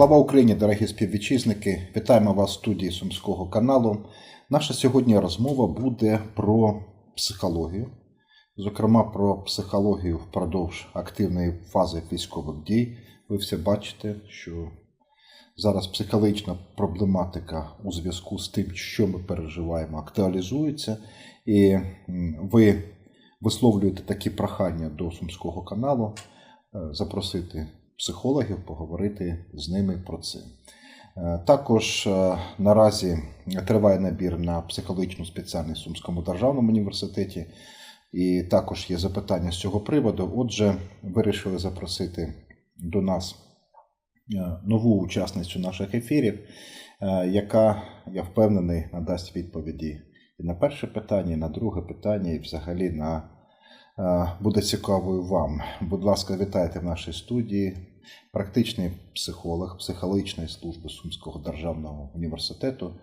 Слава Україні, дорогі співвітчизники! Вітаємо вас в студії Сумського каналу. Наша сьогодні розмова буде про психологію, зокрема про психологію впродовж активної фази військових дій. Ви все бачите, що зараз психологічна проблематика у зв'язку з тим, що ми переживаємо, актуалізується, і ви висловлюєте такі прохання до Сумського каналу е, запросити психологів, поговорити з ними про це. Е, Також е, наразі триває набір на психологічну спеціальність в Сумському державному університеті, і також є запитання з цього приводу. Отже, вирішили запросити до нас е, нову учасницю наших ефірів, яка, я впевнений, надасть відповіді і на перше питання, і на друге питання, і взагалі на буде цікавою вам. Будь ласка, вітайте в нашій студії. Практичний психолог психологічної служби Сумського державного університету,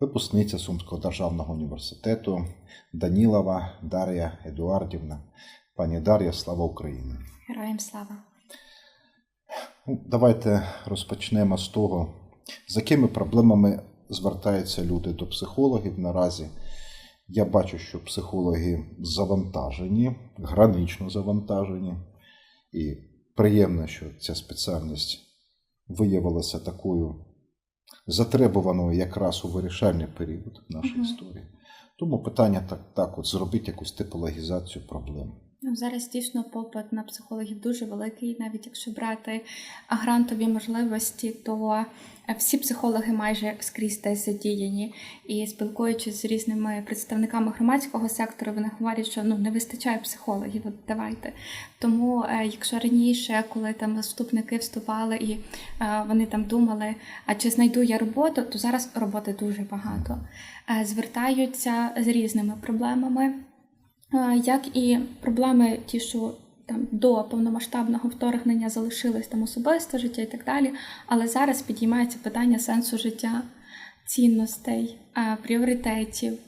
випускниця Сумського державного університету Данілова Дар'я Едуардівна. Пані Дар'я, слава Україні! Героям слава. Ну, Давайте розпочнемо з того, з якими проблемами звертаються люди до психологів наразі. Я бачу, що психологи завантажені, гранично завантажені, і приємно, що ця спеціальність виявилася такою затребуваною якраз у вирішальний період нашої Мгм. історії. Тому питання так, так от зробити якусь типологізацію проблем. Ну, зараз дійсно попит на психологів дуже великий. Навіть якщо брати грантові можливості, то е, всі психологи майже скрізь десь задіяні. І спілкуючись з різними представниками громадського сектору, вони говорять, що ну не вистачає психологів. От давайте. Тому, е, якщо раніше, коли там вступники вступали і е, вони там думали, а чи знайду я роботу, то зараз роботи дуже багато. Звертаються з різними проблемами. Як і проблеми, ті, що там до повномасштабного вторгнення залишились там особисте життя і так далі. Але зараз підіймається питання сенсу життя, цінностей, пріоритетів.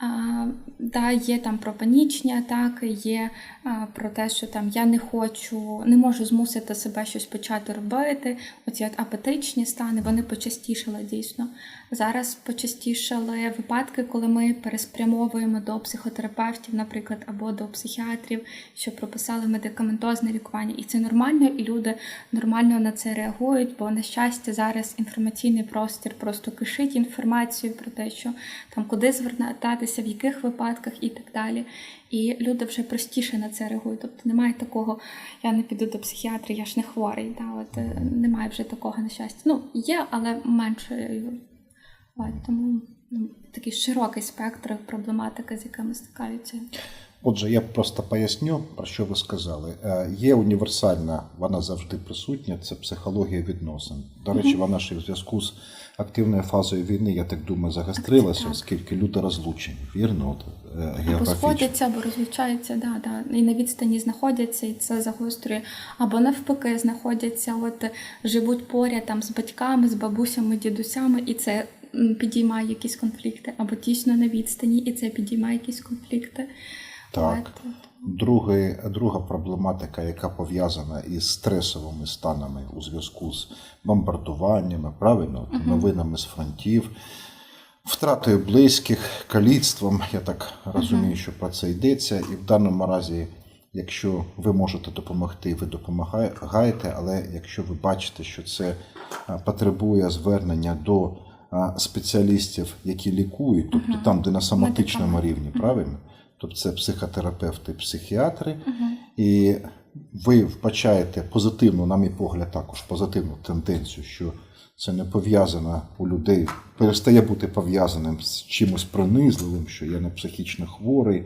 А, да, є там про панічні атаки, є а, про те, що там я не хочу, не можу змусити себе щось почати робити. Оці апатичні стани, вони почастішали дійсно. Зараз почастішали випадки, коли ми переспрямовуємо до психотерапевтів, наприклад, або до психіатрів, що прописали медикаментозне лікування. І це нормально, і люди нормально на це реагують, бо на щастя зараз інформаційний простір просто кишить інформацією про те, що там куди звертатися, в яких випадках і так далі. І люди вже простіше на це реагують. Тобто немає такого, я не піду до психіатра, я ж не хворий. Да? От, е, немає вже такого на щастя. Ну, є, але менше. Тому ну, такий широкий спектр проблематики, з якими стикаються. Отже, я просто поясню, про що ви сказали. Е, Є універсальна, вона завжди присутня, це психологія відносин. До речі, вона ще в зв'язку з активною фазою війни, я так думаю, загострилася, оскільки люди розлучені, вірно, от, е, Або сходяться, або розлучаються, да, да, і на відстані знаходяться, і це загострює. Або навпаки, знаходяться, от живуть поряд там з батьками, з бабусями, дідусями, і це підіймає якісь конфлікти, або дійсно на відстані, і це підіймає якісь конфлікти. Так. Другий, друга проблематика, яка пов'язана із стресовими станами у зв'язку з бомбардуваннями, правильно, От новинами з фронтів, втратою близьких, каліцтвом. Я так розумію, що про це йдеться. І в даному разі, якщо ви можете допомогти, ви допомагаєте, але якщо ви бачите, що це потребує звернення до спеціалістів, які лікують, тобто там, де на соматичному рівні, правильно? Тобто це психотерапевти, психіатри, і ви вбачаєте позитивну, на мій погляд, також позитивну тенденцію, що це не пов'язано у людей, перестає бути пов'язаним з чимось пронизливим, що я не психічно хворий.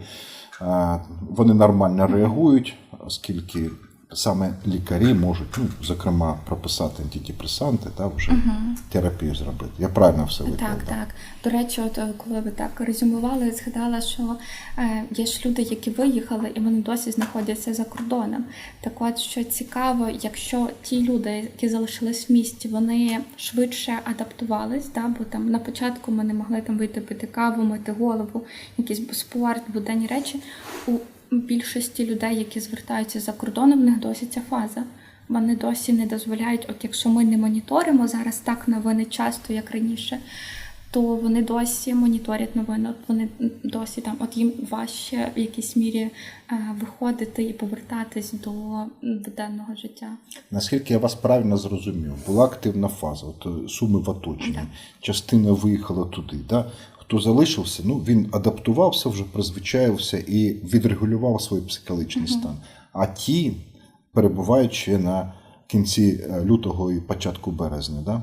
Вони нормально реагують, оскільки саме лікарі можуть, ну, зокрема, прописати антидепресанти та вже терапію зробити. Я правильно все виклав? Так, так. До речі, от коли ви так резюмували, згадала, що е, є ж люди, які виїхали, і вони досі знаходяться за кордоном. Так от, що цікаво, якщо ті люди, які залишились в місті, вони швидше адаптувались, да, бо там на початку ми не могли там вийти пити каву, мити голову, якийсь спорт, буденні речі. У більшості людей, які звертаються за кордоном, в них досі ця фаза. Вони досі не дозволяють, от якщо ми не моніторимо зараз так новини часто, як раніше, то вони досі моніторять новини. От вони досі там, от їм важче в якійсь мірі е, виходити і повертатись до буденного життя. Наскільки я вас правильно зрозумів, була активна фаза, от суми в оточенні, Так. частина виїхала туди. Да? Хто залишився, ну він адаптувався, вже призвичаєвся і відрегулював свій психологічний стан. А ті перебуваючи на кінці е, лютого і початку березня. Да?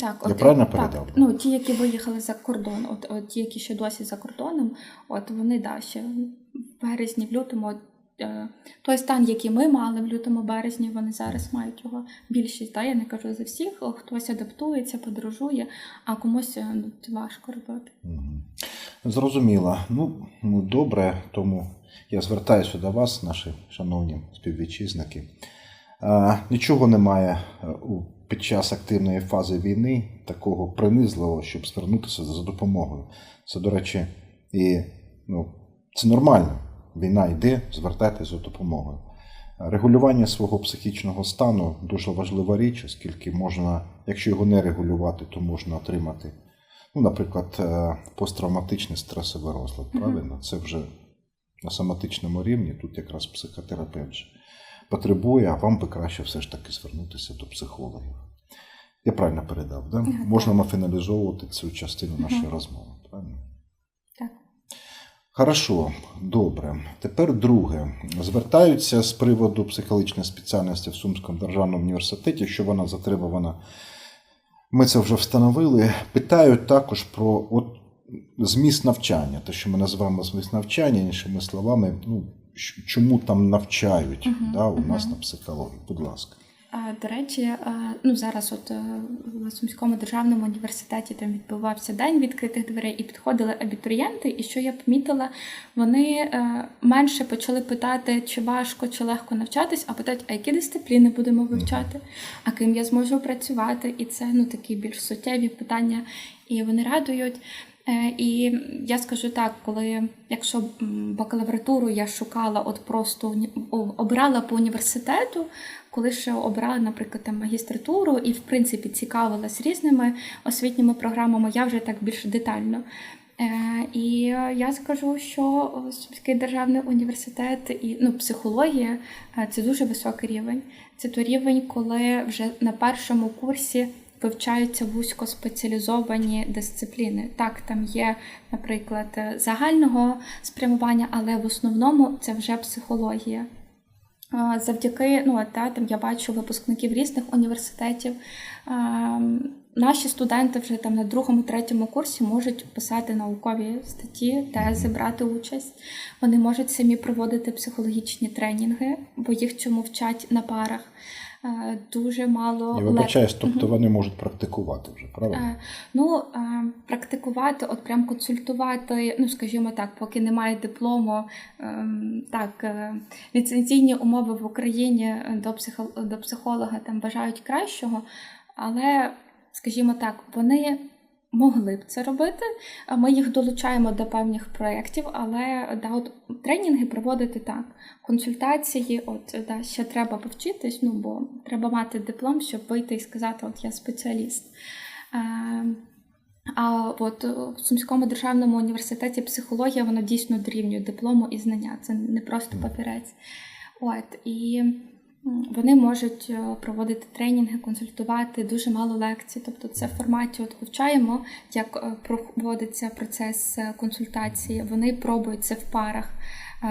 Так, Я от, правильно так, передав? Ну, ті, які виїхали за кордон, от, от ті, які ще досі за кордоном, от вони да, ще в березні, в лютому. от, Той стан, який ми мали в лютому березні, вони зараз мають його більшість. Да? Я не кажу за всіх, хтось адаптується, подорожує, а комусь е, ну, важко робити. Зрозуміло. Ну, ну, добре, тому я звертаюся до вас, наші шановні співвітчизники. Нічого немає е, під час активної фази війни такого принизливого, щоб звернутися за допомогою. Це, до речі, і ну, це нормально. Війна йде, звертайтеся за допомогою. Регулювання свого психічного стану дуже важлива річ, оскільки можна, якщо його не регулювати, то можна отримати Ну, наприклад, е, посттравматичний стресовий розлад, правильно? Це вже на соматичному рівні, тут якраз психотерапевт потребує, а вам би краще все ж таки звернутися до психологів. Я правильно передав, да? Можна так. фіналізовувати цю частину нашої розмови, правильно? Хорошо, добре. Тепер друге. Звертаються з приводу психологічної спеціальності в Сумському державному університеті, що вона затребувана. Ми це вже встановили. Питають також про от, зміст навчання, те, що ми називаємо зміст навчання, іншими словами, ну, чому там навчають Мгм, да, у нас мгм. на психології. Будь ласка. А, До речі, е, ну зараз от е, в Сумському державному університеті там відбувався день відкритих дверей, і підходили абітурієнти. І що я помітила, вони е, менше почали питати, чи важко, чи легко навчатись, а питають, а які дисципліни будемо вивчати, а ким я зможу працювати. І це ну такі більш суттєві питання, і вони радують. Е, І я скажу так, коли якщо бакалавратуру я шукала, от просто уні- о- обирала по університету, коли ще обрала, наприклад, там магістратуру і в принципі цікавилась різними освітніми програмами, я вже так більш детально. Е, І я скажу, що Сумський державний університет і ну, психологія е, це дуже високий рівень. Це той рівень, коли вже на першому курсі вивчаються вузькоспеціалізовані дисципліни. Так, там є, наприклад, е, загального спрямування, але в основному це вже психологія. Завдяки, ну та, там я бачу випускників різних університетів. Наші студенти вже там на другому, третьому курсі можуть писати наукові статті, тези, брати участь. Вони можуть самі проводити психологічні тренінги, бо їх цьому вчать на парах. Дуже мало Я вибачаюсь, тобто вони можуть практикувати вже, правильно? Ну, практикувати, от прям консультувати, ну скажімо так, поки немає диплому, ем, так, е, ліцензійні умови в Україні е, до психолога там бажають кращого, але, скажімо так, вони могли б це робити. Ми їх долучаємо до певних проєктів, але да, от, тренінги проводити так. Консультації, от да, ще треба повчитись, ну бо треба мати диплом, щоб вийти і сказати, от я спеціаліст. Е, А от в Сумському державному університеті психологія вона дійсно дорівнює диплому і знання. Це не просто папірець. От і вони можуть е, проводити тренінги, консультувати дуже мало лекцій. Тобто, це в форматі от вивчаємо, як е, проводиться процес е, консультації. Вони пробують це в парах.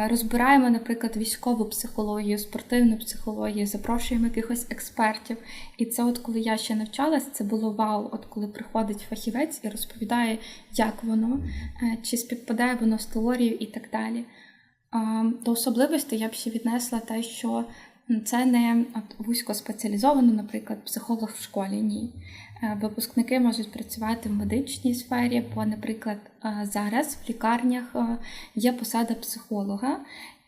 Розбираємо, наприклад, військову психологію, спортивну психологію, запрошуємо якихось експертів. І це, от коли я ще навчалась, це було вау. От коли приходить фахівець і розповідає, як воно, чи співпадає воно з теорією і так далі. До особливостей я б ще віднесла те, що це не от вузько спеціалізовано, наприклад, психолог в школі. Ні. Е, Випускники можуть працювати в медичній сфері, бо, наприклад, е, зараз в лікарнях е, є посада психолога.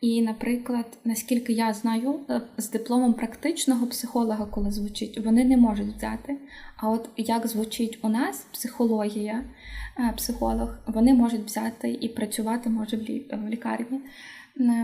І, наприклад, наскільки я знаю, е, з дипломом практичного психолога, коли звучить, вони не можуть взяти. А от як звучить у нас психологія, е, психолог, вони можуть взяти і працювати може в в лікарні.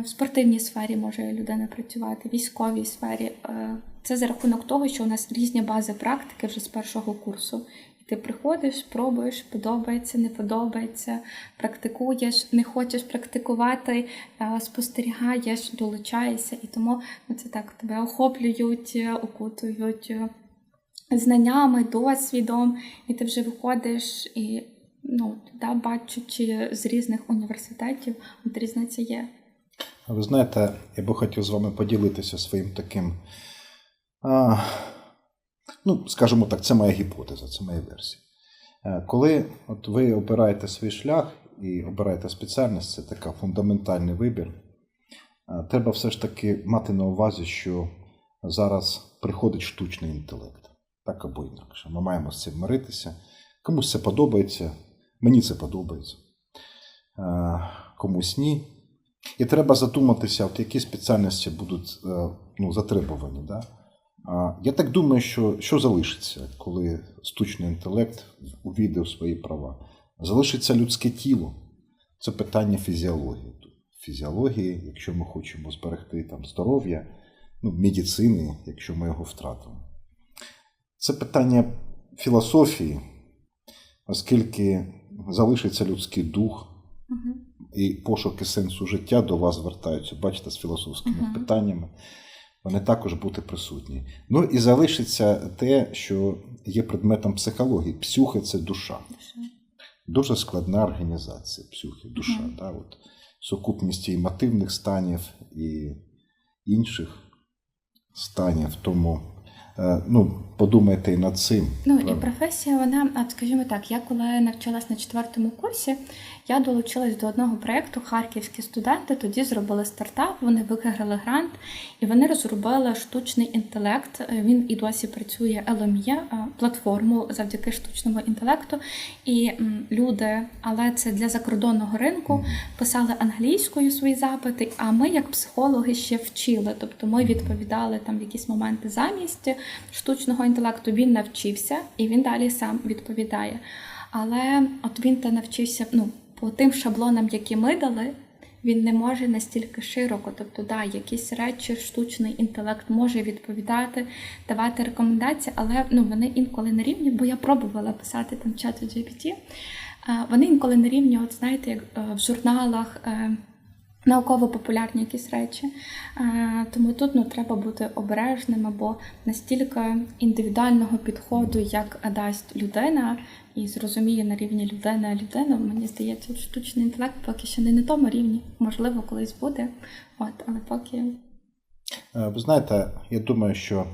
В спортивній сфері може людина працювати, в військовій сфері. Е, Це за рахунок того, що у нас різні бази практики вже з першого курсу. Ти приходиш, пробуєш, подобається, не подобається, практикуєш, не хочеш практикувати, е, спостерігаєш, долучаєшся. І тому це так тебе охоплюють, е, окутують е, знаннями, досвідом, і ти вже виходиш і ну, да, бачучи з різних університетів, от різниця є. А Ви знаєте, я би хотів з вами поділитися своїм таким. А, ну, скажімо так, це моя гіпотеза, це моя версія. Е, Коли от ви обираєте свій шлях і обираєте спеціальність, це така фундаментальний вибір. е, Треба все ж таки мати на увазі, що зараз приходить штучний інтелект, так або інакше. Ми маємо з цим миритися. Комусь це подобається, мені це подобається, е, комусь ні. І треба задуматися, от які спеціальності будуть ну, затребувані. Да? Я так думаю, що що залишиться, коли штучний інтелект увійде у свої права? Залишиться людське тіло. Це питання фізіології. Фізіології, якщо ми хочемо зберегти там здоров'я, ну, медицини, якщо ми його втратимо. Це питання філософії, оскільки залишиться людський дух, Угу. і пошуки сенсу життя до вас звертаються, бачите, з філософськими Мгм. питаннями. Вони також бути присутні. Ну і залишиться те, що є предметом психології. Псюхи це душа. Дуже складна організація псюхи, душа. Мгм. Да, от, сукупність і мотивних станів і інших станів. Тому ну, подумайте і над цим. Ну і професія, вона, скажімо так, я коли навчалась на четвертому курсі, я долучилась до одного проєкту Харківські студенти. Тоді зробили стартап, вони виграли грант і вони розробили штучний інтелект. Е, Він і досі працює Еломія, платформу завдяки штучному інтелекту. І люди, але це для закордонного ринку, писали англійською свої запити, а ми, як психологи, ще вчили. Тобто ми відповідали там в якісь моменти замість штучного інтелекту. Він навчився і він далі сам відповідає. Але от він та навчився ну, по тим шаблонам, які ми дали. Він не може настільки широко, тобто, да, якісь речі штучний інтелект може відповідати, давати рекомендації, але ну вони інколи на рівні, бо я пробувала писати там чату GPT, а, Вони інколи на рівні, от знаєте, як е, в журналах. Науково-популярні якісь речі. Тому тут ну, треба бути обережним або настільки індивідуального підходу, як дасть людина, і зрозуміє на рівні людини людину. Мені здається, штучний інтелект поки що не на тому рівні. Можливо, колись буде. От, але поки Е, Ви знаєте, я думаю, що е,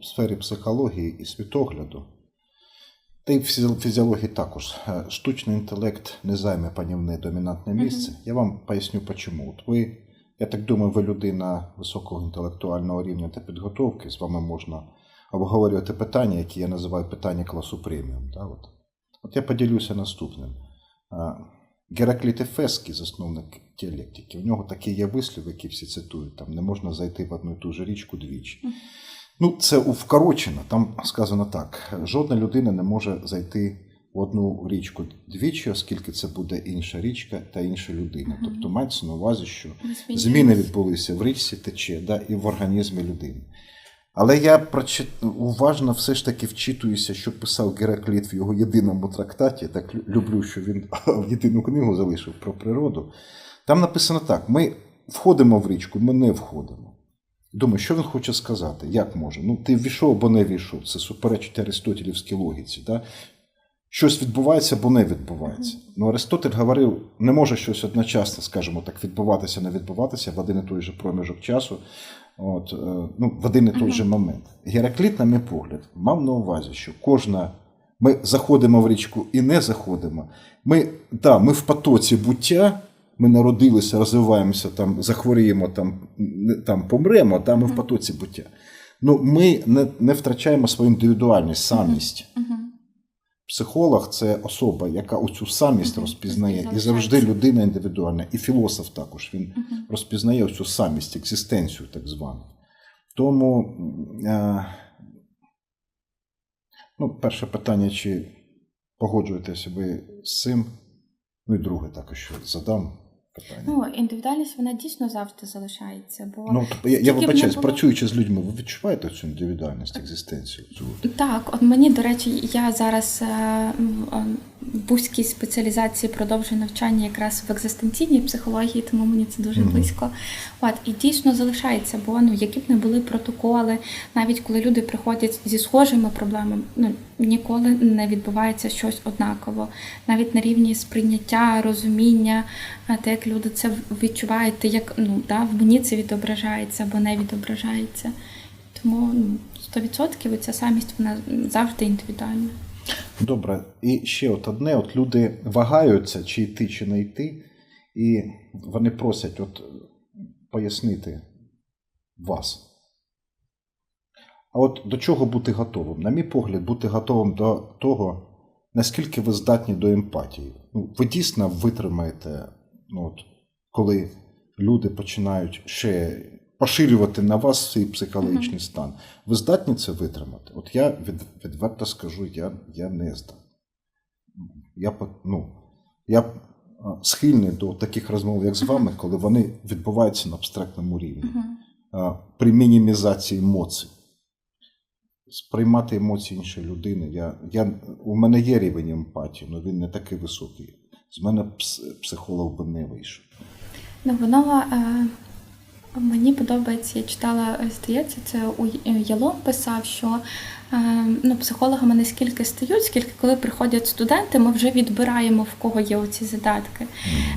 в сфері психології і світогляду, та й в фізіології також, е, штучний інтелект не займе панівне домінантне місце. Я вам поясню, чому. От ви, я так думаю, ви людина високого інтелектуального рівня та підготовки, з вами можна обговорювати питання, які я називаю питання класу преміум. Да? От. От я поділюся наступним. Е, Геракліт Ефеский, засновник діалектики, у нього такий є вислів, який всі цитують, там не можна зайти в одну і ту ж річку двічі. Ну, це вкорочено, там сказано так: жодна людина не може зайти в одну річку двічі, оскільки це буде інша річка та інша людина. Мгм. Тобто мається на увазі, що зміни відбулися в річці тече, да, і в організмі людини. Але я прочит... уважно все ж таки вчитуюся, що писав Геракліт в його єдиному трактаті. Так люблю, що він єдину книгу залишив про природу. Там написано так: ми входимо в річку, ми не входимо. Думаю, що він хоче сказати? Як може? Ну, ти ввійшов або не ввійшов. Це суперечить Аристотелівській логіці. Да? Щось відбувається або не відбувається. Ну, Аристотель говорив, не може щось одночасно, скажімо так, відбуватися, не відбуватися в один і той же проміжок часу, от, е, ну, в один і той же момент. Геракліт, на мій погляд, мав на увазі, що кожна. Ми заходимо в річку і не заходимо. Ми, да, ми в потоці буття, ми народилися, розвиваємося, там, захворіємо, там, там помремо, да, ми в потоці буття. Ну, ми не, не втрачаємо свою індивідуальність, самість. Психолог це особа, яка оцю самість розпізнає, і завжди людина індивідуальна. І філософ також він розпізнає оцю самість, екзистенцію, так звану. Тому, е, ну, перше питання, чи погоджуєтеся ви з цим? Ну і друге також що задам. Питання. Ну, індивідуальність вона дійсно завжди залишається. Бо Ну, тобто я, я вибачаюсь, було- працюючи з людьми, ви відчуваєте цю індивідуальність, екзистенцію? Цю? Так, от мені, до речі, я зараз е, е, в вузькій спеціалізації продовжую навчання якраз в екзистенційній психології, тому мені це дуже Мгм. близько. От і дійсно залишається, бо ну які б не були протоколи, навіть коли люди приходять зі схожими проблемами, ну ніколи не відбувається щось однаково, навіть на рівні сприйняття, розуміння, е, те, як люди це відчувають, те, як ну да, в мені це відображається або не відображається. Тому ну, 100% ця самість вона завжди індивідуальна. Добре, і ще от одне: от люди вагаються, чи йти, чи не йти, і вони просять от пояснити вас. А от до чого бути готовим? На мій погляд, бути готовим до того, наскільки ви здатні до емпатії. Ну, ви дійсно витримаєте, ну, от, коли люди починають ще поширювати на вас свій психологічний стан. Ви здатні це витримати? От я від, відверто скажу, я, я не здатний. Я, ну, я схильний до таких розмов, як з вами, коли вони відбуваються на абстрактному рівні при мінімізації емоцій. Сприймати емоції іншої людини. Я, я, у мене є рівень емпатії, але він не такий високий. З мене пс- психолог би не вийшов. Ну, воно е, мені подобається, я читала, е, здається, це у Ялом писав, що е, ну, психологами не скільки стають, скільки коли приходять студенти, ми вже відбираємо в кого є оці задатки,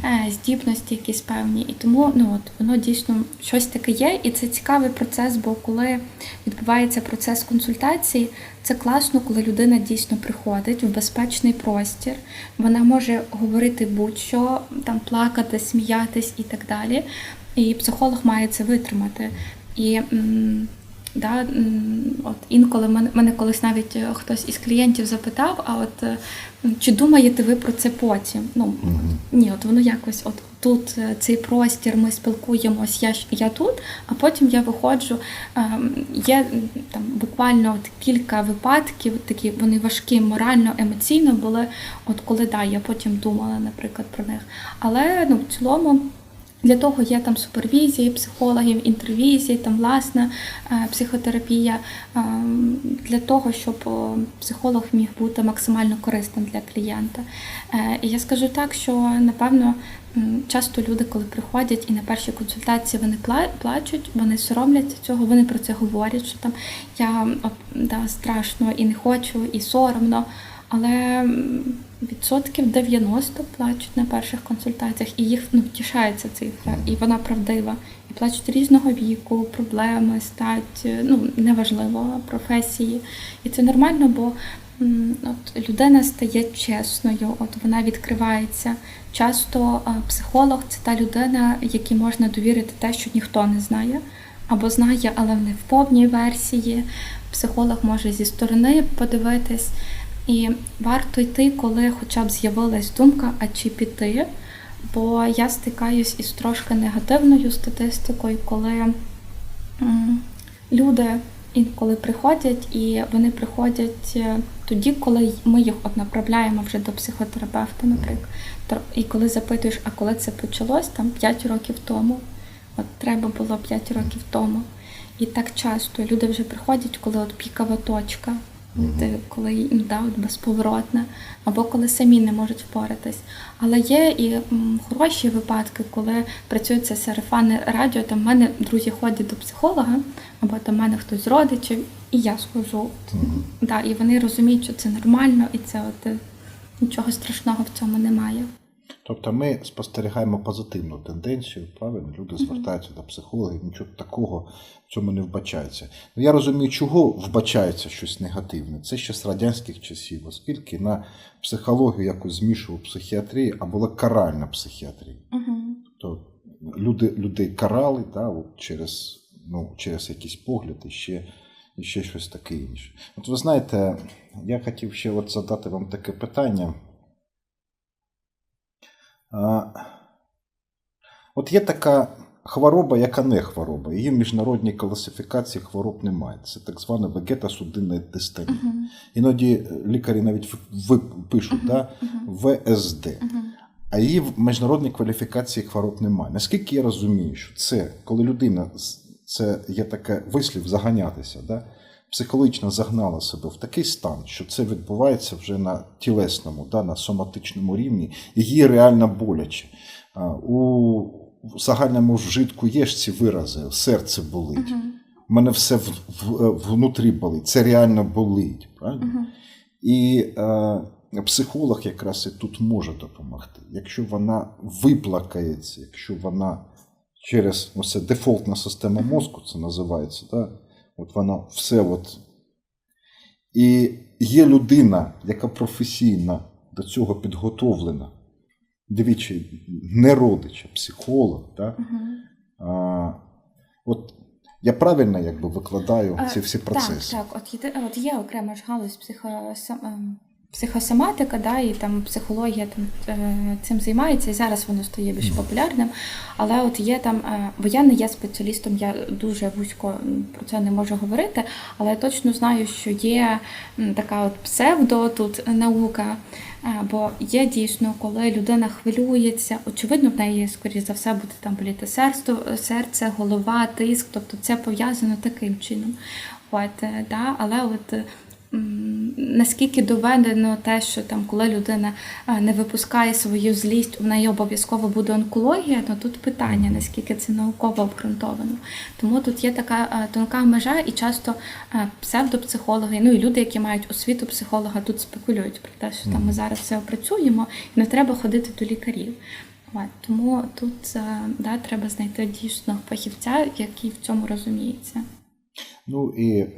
е, здібності якісь певні. І тому ну, от, воно дійсно щось таке є, і це цікавий процес, бо коли відбувається процес консультації, це класно, коли людина дійсно приходить в безпечний простір. Вона може говорити будь-що, там плакати, сміятись і так далі. І психолог має це витримати. І да, от інколи мене, мене колись навіть е, хтось із клієнтів запитав: а от е, чи думаєте ви про це потім? Ну ні, от воно якось от тут е, цей простір, ми спілкуємось, я, я тут, а потім я виходжу. Є там буквально от кілька випадків, такі вони важкі морально, емоційно були, от коли да, я потім думала, наприклад, про них. Але ну, в цілому. Для того є там супервізії, психологів, інтервізії, там власна е, психотерапія ем, для того, щоб психолог міг бути максимально корисним для клієнта. Е, І я скажу так, що напевно часто люди, коли приходять і на перші консультації вони плачуть, вони соромляться цього, вони про це говорять, що там я да, страшно і не хочу, і соромно. Але відсотків 90 плачуть на перших консультаціях, і їх ну, втішається цифра, і вона правдива. І плачуть різного віку, проблеми, стать, е, ну неважливо, професії. І це нормально, бо от, людина стає чесною, от вона відкривається. Часто психолог це та людина, якій можна довірити те, що ніхто не знає, або знає, але не в повній версії. Психолог може зі сторони подивитись. І варто йти, коли хоча б з'явилась думка, а чи піти. Бо я стикаюсь із трошки негативною статистикою, коли люди інколи приходять, і вони приходять е, тоді, коли ми їх от направляємо вже до психотерапевта, наприклад. І коли запитуєш, а коли це почалось, там 5 років тому, от треба було 5 років тому. І так часто люди вже приходять, коли от пікова точка, е, коли їм да, от безповоротна, або коли самі не можуть впоратись. Але є і хороші випадки, коли працює це сарафанне радіо. Там в мене друзі ходять до психолога, або до мене хтось з родичів, і я схожу. Угу. да, і вони розуміють, що це нормально, і це от е, нічого страшного в цьому немає. Тобто ми спостерігаємо позитивну тенденцію, правильно? Люди звертаються до психологів, нічого такого в цьому не вбачається. Ну, я розумію, чого вбачається щось негативне. Це ще з радянських часів, оскільки на психологію якось змішував психіатрію, а була каральна психіатрія. Угу. То люди, людей карали да, от через, ну, через якісь погляди, ще, і ще щось таке інше. От ви знаєте, я хотів ще от задати вам таке питання. От є така хвороба, яка не хвороба. Її в міжнародній класифікації хвороб немає. Це так звана вегетосудинна дистонія. Іноді лікарі навіть в- ви- пишуть да, ВСД. а її в міжнародній кваліфікації хвороб немає. Наскільки я розумію, що це, коли людина, це є таке вислів заганятися, да? Психологічно загнала себе в такий стан, що це відбувається вже на тілесному, да? на соматичному рівні, і їй реально боляче. А, У загальному вжитку є ж ці вирази, серце болить. У мене все в, в, внутрі болить, це реально болить. Правильно? І е, психолог якраз і тут може допомогти. Якщо вона виплакається, якщо вона через ну, це дефолтна система мозку, це називається, да? От воно все от. І є людина, яка професійно до цього підготовлена. Дивіться, не родича, психолог. Да? А, от я правильно якби викладаю ці всі процеси. Так, так. От, є, от є окрема ж галузь психосам, ем, психосоматика, да, і там психологія там, е, цим займається, і зараз воно стає більш популярним. Але от є там, е, бо я не є спеціалістом, я дуже вузько про це не можу говорити, але я точно знаю, що є така от псевдо тут наука. Е, Бо є дійсно, коли людина хвилюється, очевидно, в неї, скоріш за все, буде там боліти серце, серце, голова, тиск, тобто це пов'язано таким чином. От, да? Але от наскільки доведено те, що там, коли людина е, не випускає свою злість, в неї обов'язково буде онкологія, то тут питання, наскільки це науково обґрунтовано. Тому тут є така е, тонка межа, і часто е, псевдопсихологи, ну і люди, які мають освіту психолога, тут спекулюють про те, що там ми зараз все опрацюємо, і не треба ходити до лікарів. От, тому тут да, треба знайти дійсно фахівця, який в цьому розуміється. Ну і е,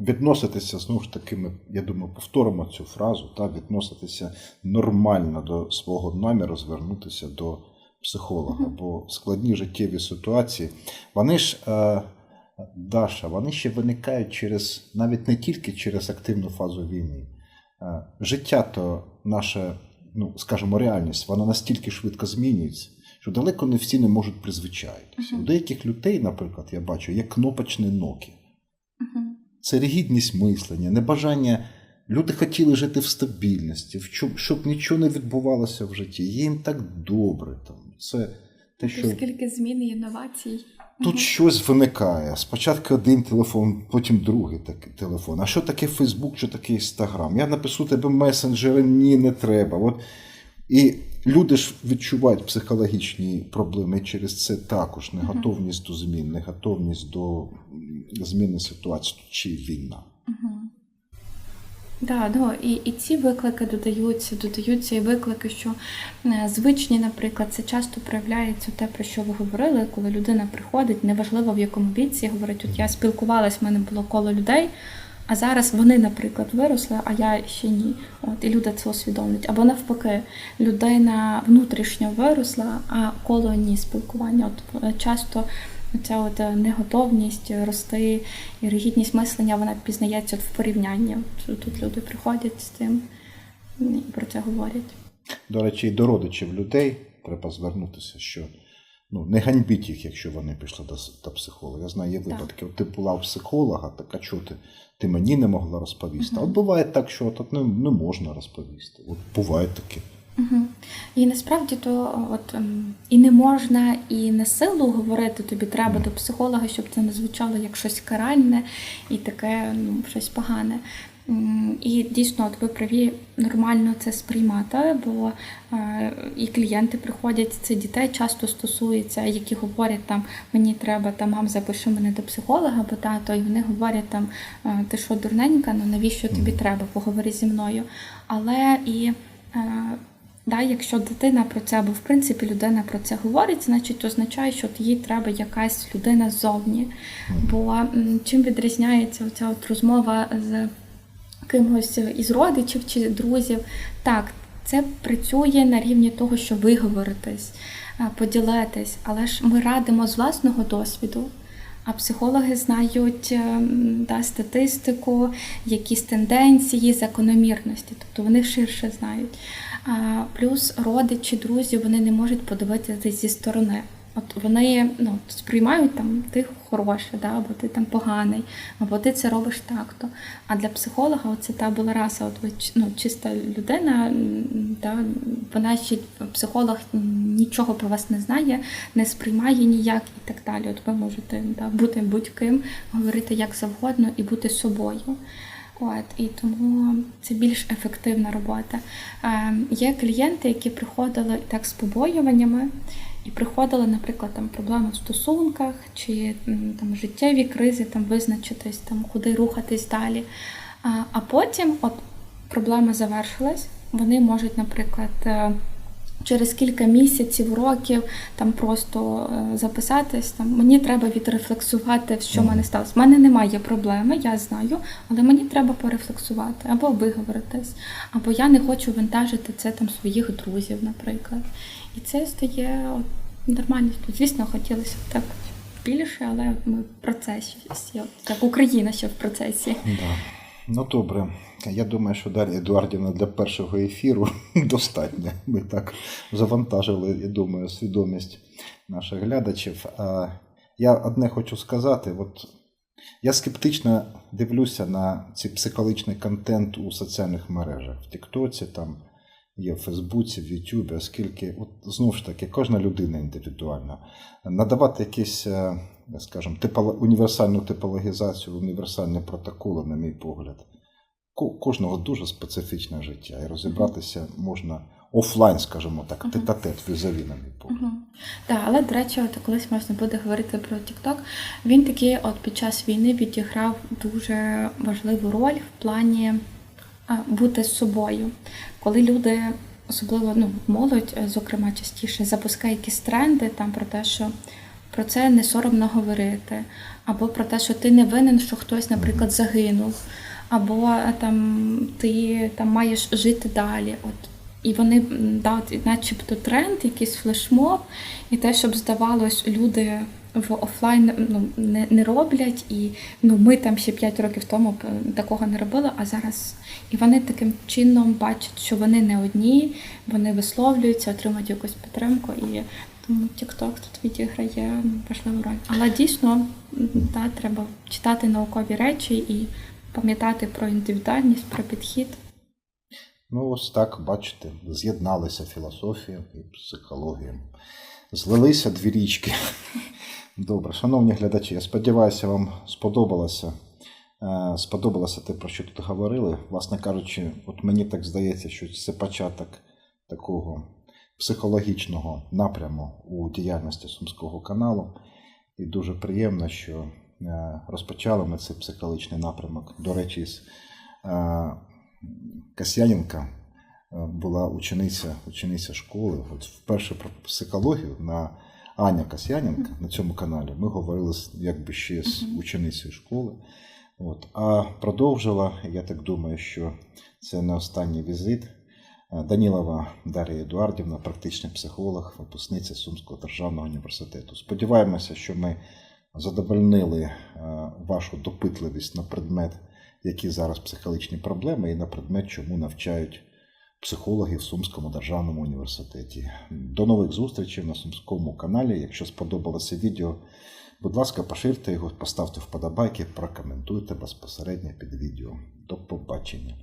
відноситися знову ж таки, ми, я думаю, повторимо цю фразу, та відноситися нормально до свого наміру, звернутися до психолога, бо складні життєві ситуації, вони ж, е, Даша, вони ще виникають через навіть не тільки через активну фазу війни. Е, Життя то наша, ну скажімо, реальність, вона настільки швидко змінюється. Що далеко не всі не можуть призвичаїтися. У деяких людей, наприклад, я бачу, є кнопочні ноки це ригідність мислення, небажання. Люди хотіли жити в стабільності, в чому- щоб нічого не відбувалося в житті. Їм так добре. Там. Це те, що Скільки змін і інновацій. тут щось виникає. Спочатку один телефон, потім другий такий телефон. А що таке Фейсбук, що таке Інстаграм? Я напишу тебе месенджери, ні, не треба. От. І люди ж відчувають психологічні проблеми через це також неготовність до змін, неготовність до м, зміни ситуації чи війна. Да, да, і, і ці виклики додаються, додаються і виклики, що е, звичні, наприклад, це часто проявляється те, про що ви говорили, коли людина приходить, неважливо в якому віці, говорить, от я спілкувалась, в мене було коло людей, а зараз вони, наприклад, виросли, а я ще ні. От, і люди це усвідомлюють. Або навпаки, людина внутрішньо виросла, а коло ні спілкування. От е, часто Ця от е, неготовність рости і ригідність мислення, вона пізнається от в порівнянні. От Тут люди приходять з цим і про це говорять. До речі, до родичів людей треба звернутися, що ну, не ганьбіть їх, якщо вони пішли до, до психолога. Я знаю, є випадки. От ти була у психолога, так а чого ти, ти мені не могла розповісти. А от буває так, що от, не, не можна розповісти. От буває таке. Угу. І насправді то от ем, і не можна, і на силу говорити тобі треба до психолога, щоб це не звучало як щось каральне і таке ну, щось погане. І дійсно, от ви праві нормально це сприймати, бо е, і клієнти приходять, це дітей часто стосується, які говорять там мені треба там мам, запиши мене до психолога, бо тато, і вони говорять там е, ти що дурненька, ну навіщо тобі треба? Поговори зі мною. Але і е, Да, якщо дитина про це, або в принципі людина про це говорить, значить означає, що їй треба якась людина ззовні. Бо чим відрізняється оця от розмова з кимось із родичів чи друзів, так, це працює на рівні того, що виговоритись, поділитись, але ж ми радимо з власного досвіду. А психологи знають ем, да, статистику, якісь тенденції, закономірності, тобто вони ширше знають. А, плюс родичі, друзі, вони не можуть подивитися зі сторони. От вони ну, сприймають там ти хороший, да, або ти там поганий, або ти це робиш так-то. А для психолога це та була раса, от ну, чиста людина, да, вона ще психолог нічого про вас не знає, не сприймає ніяк і так далі. От ви можете да, бути будь-ким, говорити як завгодно і бути собою. От, і тому це більш ефективна робота. Е, є клієнти, які приходили так з побоюваннями, і приходили, наприклад, там проблеми в стосунках чи там життєві кризи, там визначитись, там куди рухатись далі. А, а потім, от проблема завершилась, вони можуть, наприклад. Через кілька місяців, років там просто е, записатись. Там мені треба відрефлексувати, що в мене сталося. У мене немає проблеми, я знаю, але мені треба порефлексувати або виговоритись, або я не хочу вантажити це там своїх друзів, наприклад. І це стає от, нормальністю. Звісно, хотілося б так більше, але ми в процесі, як Україна ще в процесі. Да. Ну добре. Я думаю, що Дар'я Едуардівна для першого ефіру достатньо. Ми так завантажили, я думаю, свідомість наших глядачів. А я одне хочу сказати: от я скептично дивлюся на цей психологічний контент у соціальних мережах в Тіктоці, там є в Фейсбуці, в Ютубі, оскільки, от знову ж таки, кожна людина індивідуальна. Надавати якісь, е, скажімо, типо, універсальну типологізацію, універсальні протоколи, на мій погляд. Ко- Кожного дуже специфічне життя, і розібратися можна офлайн, скажімо так, Мгм. тет-а-тет візові, на мій погляд. Угу. Так, але до речі, от колись можна буде говорити про TikTok. Він такий, от під час війни відіграв дуже важливу роль в плані а, бути з собою. Коли люди, особливо ну, молодь, е, зокрема, частіше запускає якісь тренди там про те, що про це не соромно говорити, або про те, що ти не винен, що хтось, наприклад, загинув, або е, там ти там маєш жити далі. От і вони да, начебто тренд, якийсь флешмоб, і те, щоб здавалось, люди в офлайн ну, не, не роблять. І ну, ми там ще 5 років тому е, такого не робили, а зараз і вони таким чином бачать, що вони не одні, вони висловлюються, отримують якусь підтримку. І TikTok тут відіграє важливу роль. Але дійсно да, треба читати наукові речі і пам'ятати про індивідуальність, про підхід. Ну, ось так, бачите, з'єдналися філософія і психологія. Злилися дві річки. Добре, шановні глядачі, я сподіваюся, вам сподобалося. е, Сподобалося те, про що тут говорили. Власне кажучи, от мені так здається, що це початок такого психологічного напряму у діяльності Сумського каналу. І дуже приємно, що е, розпочали ми цей психологічний напрямок. До речі, з е, Касьяненка е, була учениця, учениця школи. От вперше про психологію на Аня Касьяненка на цьому каналі ми говорили якби ще з ученицею школи. От. А продовжила, я так думаю, що це не останній візит. Е, Данілова Дар'я Едуардівна, практичний психолог, випускниця Сумського державного університету. Сподіваємося, що ми задовольнили е, вашу допитливість на предмет, які зараз психологічні проблеми, і на предмет, чому навчають психологи в Сумському державному університеті. До нових зустрічей на Сумському каналі. Якщо сподобалося відео, будь ласка, поширте його, поставте вподобайки, прокоментуйте безпосередньо під відео. До побачення.